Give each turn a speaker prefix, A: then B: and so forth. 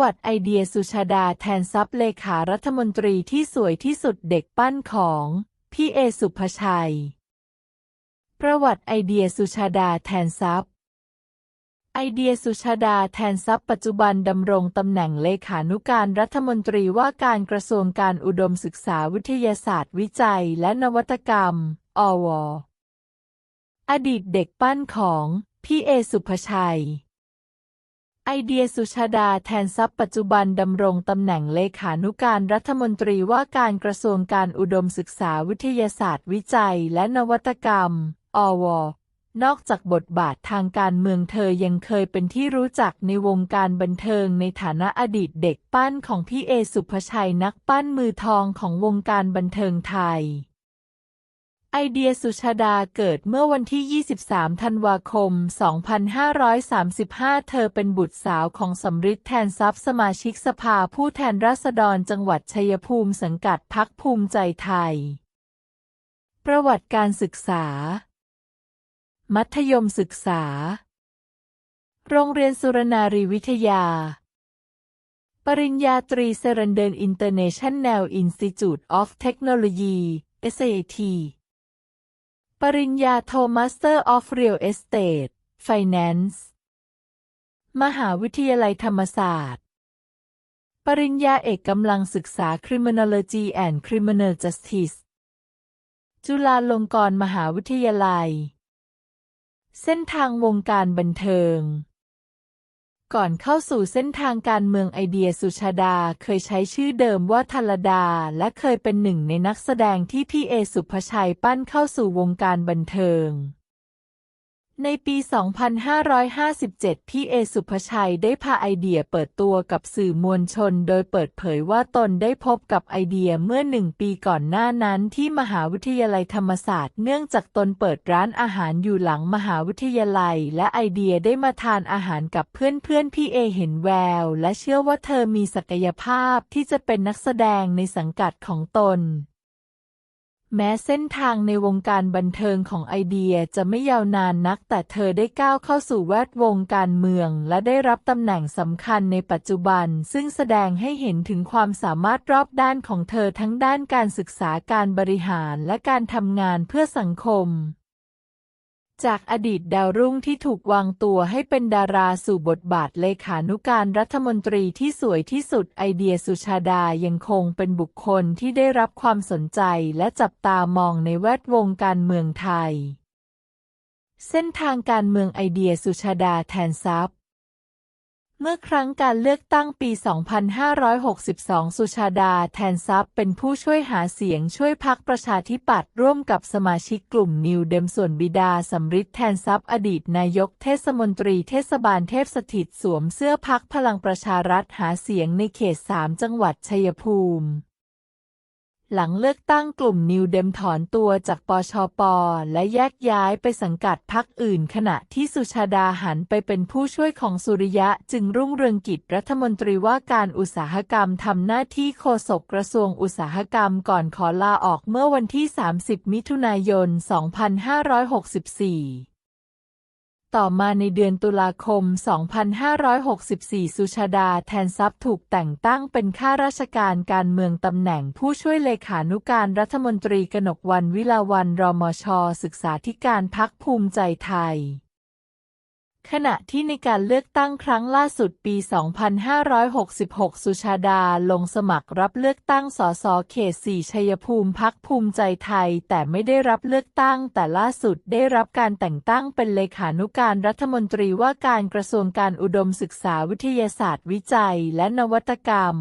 A: ประวัติไอเดียสุชาดาแทนทรัพย์เลขารัฐมนตรีที่สวยที่สุดเด็กปั้นของพี่เอสุภชัย ประวัติไอเดียสุชาดาแทนทรัพย์ ไอเดียสุชาดาแทนทรัพย์ปัจจุบันดำรงตำแหน่งเลขานุการรัฐมนตรีว่าการกระทรวงการอุดมศึกษาวิทยาศาสตร์วิจัยและนวัตกรรม อว อดีตเด็กปั้นของพี่เอสุภชัย ไอเดียสุชาดาแทนทรัพย์ปัจจุบันดำรงตำแหน่งเลขานุการรัฐมนตรีว่าการกระทรวงการอุดมศึกษาวิทยาศาสตร์วิจัยและนวัตกรรม อว นอกจากบทบาททางการเมืองเธอยังเคยเป็นที่รู้จักในวงการบันเทิงในฐานะอดีตเด็กปั้นของพี่เอสุภชัยนักปั้นมือทองของวงการบันเทิงไทย ไอเดียสุชาดาเกิดเมื่อวันที่ 23 ธันวาคม 2535 เธอเป็นบุตรสาวของสำริดแทนทรัพย์สมาชิกสภาผู้แทนราษฎรจังหวัดชัยภูมิสังกัดพักภูมิใจไทย ประวัติการศึกษา มัธยมศึกษา โรงเรียนสุรนารีวิทยา ปริญญาตรีเซรันเดนอินเตอร์เนชั่นแนลอินสติจูตออฟเทคโนโลยี SAT ปริญญาโทมาสเตอร์ออฟเรียลเอสเตทไฟแนนซ์มหาวิทยาลัยธรรมศาสตร์ ปริญญาเอกกำลังศึกษา Criminology and Criminal Justice จุฬาลงกรณ์มหาวิทยาลัย เส้นทางวงการบันเทิง ก่อนเข้าสู่เส้นทางการเมืองไอเดียสุชาดาเคยใช้ชื่อเดิมว่าธรดา และเคยเป็นหนึ่งในนักแสดงที่พี่เอสุภชัยปั้นเข้าสู่วงการบันเทิง ในปี 2557 พี่เอสุภชัยได้พาไอเดียเปิดตัวกับสื่อมวลชน โดยเปิดเผยว่าตนได้พบกับไอเดียเมื่อหนึ่งปีก่อนหน้านั้นที่มหาวิทยาลัยธรรมศาสตร์ เนื่องจากตนเปิดร้านอาหารอยู่หลังมหาวิทยาลัย และไอเดียได้มาทานอาหารกับเพื่อนๆ พี่เอเห็นแวว และเชื่อว่าเธอมีศักยภาพที่จะเป็นนักแสดงในสังกัดของตน แม้เส้นทางในวงการบันเทิงของไอเดียจะไม่ยาวนานนัก แต่เธอได้ก้าวเข้าสู่แวดวงการเมือง และได้รับตำแหน่งสำคัญในปัจจุบัน ซึ่งแสดงให้เห็นถึงความสามารถรอบด้านของเธอทั้งด้านการศึกษาการบริหารและการทำงานเพื่อสังคม จากอดีตดาวรุ่งที่ถูกวางตัวให้เป็นดาราสู่บทบาทเลขานุการรัฐมนตรีที่สวยที่สุดไอเดียสุชาดายังคงเป็นบุคคลที่ได้รับความสนใจและจับตามองในแวดวงการเมืองไทย เส้นทางการเมืองไอเดียสุชาดาแทนทรัพย์ เมื่อครั้งการเลือกตั้งปี 2562 สุชาดา แทนทรัพย์ เป็นผู้ช่วยหาเสียงช่วยพักประชาธิปัตย์ร่วมกับสมาชิกกลุ่มนิวเดมส่วนบิดาสำริดแทนทรัพย์อดีตนายกเทศมนตรีเทศบาลเทพสถิตสวมเสื้อพักพลังประชารัฐหาเสียงในเขต 3 จังหวัดชัยภูมิ หลังเลือกตั้งกลุ่มนิวเดมถอนตัวจากปชป และแยกย้ายไปสังกัดพรรคอื่น ขณะที่สุชาดาหันไปเป็นผู้ช่วยของสุริยะจึงรุ่งเรืองกิจรัฐมนตรีว่าการอุตสาหกรรมทำหน้าที่โฆษกกระทรวงอุตสาหกรรมก่อนขอลาออกเมื่อวันที่ 30 มิถุนายน 2564 ต่อมาในเดือนตุลาคม 2564 สุชาดาแทนทรัพย์ถูกแต่งตั้งเป็นข้าราชการการเมืองตำแหน่งผู้ช่วยเลขานุการรัฐมนตรีกนกวันวิลาวันรมช ศึกษาธิการพักภูมิใจไทย ขณะที่ในการเลือกตั้งครั้งล่าสุดปี 2566 สุชาดาลงสมัครรับเลือกตั้งสสเขต4ชัยภูมิพักภูมิใจไทย แต่ไม่ได้รับเลือกตั้ง แต่ล่าสุดได้รับการแต่งตั้งเป็นเลขานุการรัฐมนตรีว่าการกระทรวงการอุดมศึกษาวิทยาศาสตร์วิจัยและนวัตกรรม